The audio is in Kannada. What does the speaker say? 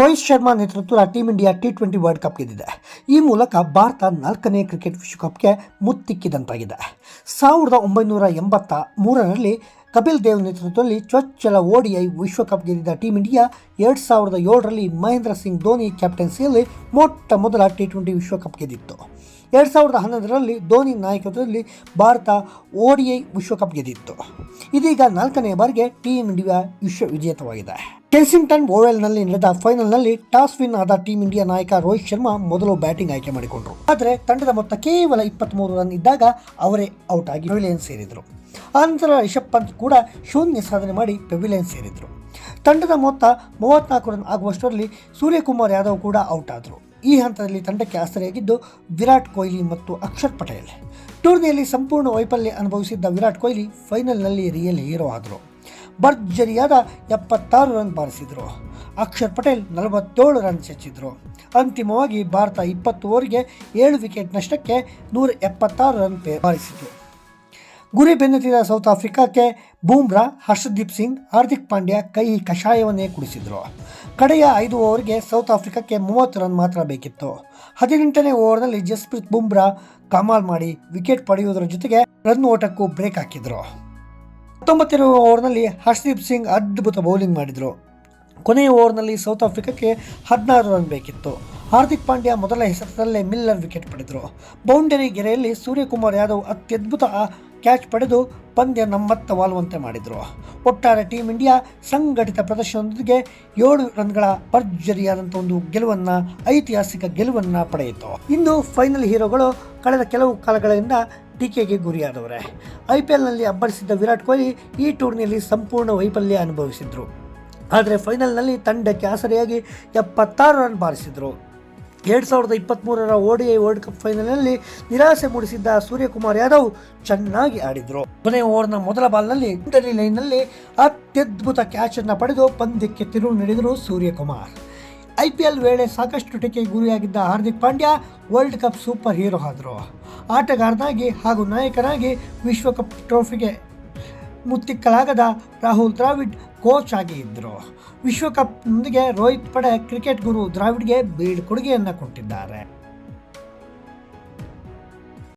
ರೋಹಿತ್ ಶರ್ಮಾ ನೇತೃತ್ವದ team India T twenty world cup ಗೆದ್ದಿದೆ. ಈ ಮೂಲಕ ಭಾರತ ನಾಲ್ಕನೇ ಕ್ರಿಕೆಟ್ ವಿಶ್ವಕಪ್ಗೆ ಮುತ್ತಿಕ್ಕಿದಂತಾಗಿದೆ. ಸಾವಿರದ ಒಂಬೈನೂರ ಎಂಬತ್ತ ಮೂರರಲ್ಲಿ ಕಪಿಲ್ ದೇವ್ ನೇತೃತ್ವದಲ್ಲಿ ಚೊಚ್ಚಲ ಓಡಿಐ ವಿಶ್ವಕಪ್ ಗೆದ್ದಿದ್ದ ಟೀಂ ಇಂಡಿಯಾ ಎರಡು ಸಾವಿರದ ಏಳರಲ್ಲಿ ಮಹೇಂದ್ರ ಸಿಂಗ್ ಧೋನಿ ಕ್ಯಾಪ್ಟನ್ಸಿಯಲ್ಲಿ ಮೊಟ್ಟ ಮೊದಲ ಟಿ ಟ್ವೆಂಟಿ ವಿಶ್ವಕಪ್ ಗೆದ್ದಿತ್ತು. ಎರಡು ಸಾವಿರದ ಹನ್ನೊಂದರಲ್ಲಿ ಧೋನಿ ನಾಯಕತ್ವದಲ್ಲಿ ಭಾರತ ಓಡಿಐ ವಿಶ್ವಕಪ್ ಗೆದ್ದಿತ್ತು. ಇದೀಗ ನಾಲ್ಕನೇ ಬಾರಿಗೆ ಟೀಂ ಇಂಡಿಯಾ ವಿಶ್ವ ವಿಜೇತವಾಗಿದೆ. ಕೆನ್ಸಿಂಗ್ಟನ್ ಓವೆಲ್ನಲ್ಲಿ ನಡೆದ ಫೈನಲ್ನಲ್ಲಿ ಟಾಸ್ ವಿನ್ ಆದ ಟೀಂ ಇಂಡಿಯಾ ನಾಯಕ ರೋಹಿತ್ ಶರ್ಮಾ ಮೊದಲು ಬ್ಯಾಟಿಂಗ್ ಆಯ್ಕೆ ಮಾಡಿಕೊಂಡರು. ಆದರೆ ತಂಡದ ಮೊತ್ತ ಕೇವಲ ಇಪ್ಪತ್ತ್ಮೂರು ರನ್ ಇದ್ದಾಗ ಅವರೇ ಔಟ್ ಆಗಿ ಪೆವಿಲಿಯನ್ ಸೇರಿದರು. ಆನಂತರ ರಿಷಬ್ ಪಂತ್ ಕೂಡ ಶೂನ್ಯ ಸಾಧನೆ ಮಾಡಿ ಪೆವಿಲಿಯನ್ ಸೇರಿದರು. ತಂಡದ ಮೊತ್ತ ಮೂವತ್ನಾಲ್ಕು ರನ್ ಆಗುವಷ್ಟರಲ್ಲಿ ಸೂರ್ಯಕುಮಾರ್ ಯಾದವ್ ಕೂಡ ಔಟ್ ಆದರು. ಈ ಹಂತದಲ್ಲಿ ತಂಡಕ್ಕೆ ಆಸರೆಯಾಗಿದ್ದು ವಿರಾಟ್ ಕೊಹ್ಲಿ ಮತ್ತು ಅಕ್ಷರ್ ಪಟೇಲ್. ಟೂರ್ನಿಯಲ್ಲಿ ಸಂಪೂರ್ಣ ವೈಫಲ್ಯ ಅನುಭವಿಸಿದ್ದ ವಿರಾಟ್ ಕೊಹ್ಲಿ ಫೈನಲ್ನಲ್ಲಿ ರಿಯಲ್ ಹೀರೋ ಆದರು. ಭರ್ಜರಿಯಾದ ಎಪ್ಪತ್ತಾರು ರನ್ ಬಾರಿಸಿದರು. ಅಕ್ಷರ್ ಪಟೇಲ್ ನಲವತ್ತೇಳು ರನ್ ಹೆಚ್ಚಿದ್ರು ಅಂತಿಮವಾಗಿ ಭಾರತ ಇಪ್ಪತ್ತು ಓವರ್ಗೆ ಏಳು ವಿಕೆಟ್ ನಷ್ಟಕ್ಕೆ ನೂರ ಎಪ್ಪತ್ತಾರು ರನ್ ಪೇ ಬಾರಿಸಿತು. ಗುರಿ ಬೆನ್ನತ್ತಿದ ಸೌತ್ ಆಫ್ರಿಕಾಕ್ಕೆ ಬೂಮ್ರಾ, ಹರ್ಷದೀಪ್ ಸಿಂಗ್, ಹಾರ್ದಿಕ್ ಪಾಂಡ್ಯ ಕೈ ಕಷಾಯವನ್ನೇ ಕುಡಿಸಿದ್ರು. ಕಡೆಯ ಐದು ಓವರ್ಗೆ ಸೌತ್ ಆಫ್ರಿಕಾಕ್ಕೆ ಮೂವತ್ತು ರನ್ ಮಾತ್ರ ಬೇಕಿತ್ತು. ಹದಿನೆಂಟನೇ ಓವರ್ನಲ್ಲಿ ಜಸ್ಪ್ರೀತ್ ಬೂಮ್ರಾ, ಕಮಾಲ್ ಮಾಡಿ ವಿಕೆಟ್ ಪಡೆಯುವುದರ ಜೊತೆಗೆ ರನ್ ಓಟಕ್ಕೂ ಬ್ರೇಕ್ ಹಾಕಿದ್ರು. ಹತ್ತೊಂಬತ್ತನೇ ಓವರ್ನಲ್ಲಿ ಹರ್ಷದೀಪ್ ಸಿಂಗ್ ಅದ್ಭುತ ಬೌಲಿಂಗ್ ಮಾಡಿದರು. ಕೊನೆಯ ಓವರ್ನಲ್ಲಿ ಸೌತ್ ಆಫ್ರಿಕಾಕ್ಕೆ ಹದಿನಾರು ರನ್ ಬೇಕಿತ್ತು. ಹಾರ್ದಿಕ್ ಪಾಂಡ್ಯ ಮೊದಲ ಹೆಸರಿನಲ್ಲೇ ಮಿಲ್ಲರ್ ವಿಕೆಟ್ ಪಡೆದರು. ಬೌಂಡರಿ ಗೆರೆಯಲ್ಲಿ ಸೂರ್ಯಕುಮಾರ್ ಯಾದವ್ ಅತ್ಯದ್ಭುತ ಕ್ಯಾಚ್ ಪಡೆದು ಪಂದ್ಯ ನಮ್ಮತ್ತ ವಾಲುವಂತೆ ಮಾಡಿದರು. ಒಟ್ಟಾರೆ ಟೀಂ ಇಂಡಿಯಾ ಸಂಘಟಿತ ಪ್ರದರ್ಶನದೊಂದಿಗೆ ಏಳು ರನ್ಗಳ ಭರ್ಜರಿಯಾದಂಥ ಒಂದು ಗೆಲುವನ್ನು, ಐತಿಹಾಸಿಕ ಗೆಲುವನ್ನು ಪಡೆಯಿತು. ಇಂದು ಫೈನಲ್ ಹೀರೋಗಳು ಕಳೆದ ಕೆಲವು ಕಾಲಗಳಿಂದ ಟೀಕೆಗೆ ಗುರಿಯಾದವರೇ. ಐ ಪಿ ಎಲ್ನಲ್ಲಿ ಅಬ್ಬರಿಸಿದ್ದ ವಿರಾಟ್ ಕೊಹ್ಲಿ ಈ ಟೂರ್ನಿಯಲ್ಲಿ ಸಂಪೂರ್ಣ ವೈಫಲ್ಯ ಅನುಭವಿಸಿದ್ರು. ಆದರೆ ಫೈನಲ್ನಲ್ಲಿ ತಂಡಕ್ಕೆ ಆಸರೆಯಾಗಿ ಎಪ್ಪತ್ತಾರು ರನ್ ಬಾರಿಸಿದರು. ಎರಡು ಸಾವಿರದ ಇಪ್ಪತ್ತ್ಮೂರರ ಓಡಿಐ ವರ್ಲ್ಡ್ ಕಪ್ ಫೈನಲ್ನಲ್ಲಿ ನಿರಾಸೆ ಮೂಡಿಸಿದ್ದ ಸೂರ್ಯಕುಮಾರ್ ಯಾದವ್ ಚೆನ್ನಾಗಿ ಆಡಿದರು. ಕೊನೆಯ ಓವರ್ನ ಮೊದಲ ಬಾಲ್ನಲ್ಲಿ ಬೌಂಡರಿ ಲೈನ್ನಲ್ಲಿ ಅತ್ಯದ್ಭುತ ಕ್ಯಾಚನ್ನು ಪಡೆದು ಪಂದ್ಯಕ್ಕೆ ತಿರುವು ನೀಡಿದರು ಸೂರ್ಯಕುಮಾರ್. ಐ ಪಿ ಎಲ್ ವೇಳೆ ಸಾಕಷ್ಟು ಟೀಕೆಗೆ ಗುರಿಯಾಗಿದ್ದ Hardik Pandya world cup super hero ಆದರು. ಆಟಗಾರನಾಗಿ ಹಾಗೂ ನಾಯಕನಾಗಿ ವಿಶ್ವಕಪ್ ಟ್ರೋಫಿಗೆ ಮುತ್ತಿಕ್ಕಲಾಗದ ರಾಹುಲ್ ದ್ರಾವಿಡ್ ಕೋಚ್ ಆಗಿ ಇದ್ದರು ವಿಶ್ವಕಪ್ನೊಂದಿಗೆ ರೋಹಿತ್ ಪಡೆ ಕ್ರಿಕೆಟ್ ಗುರು ದ್ರಾವಿಡ್ಗೆ ಬೀಳ್ಕೊಡುಗೆಯನ್ನು ಕೊಟ್ಟಿದ್ದಾರೆ.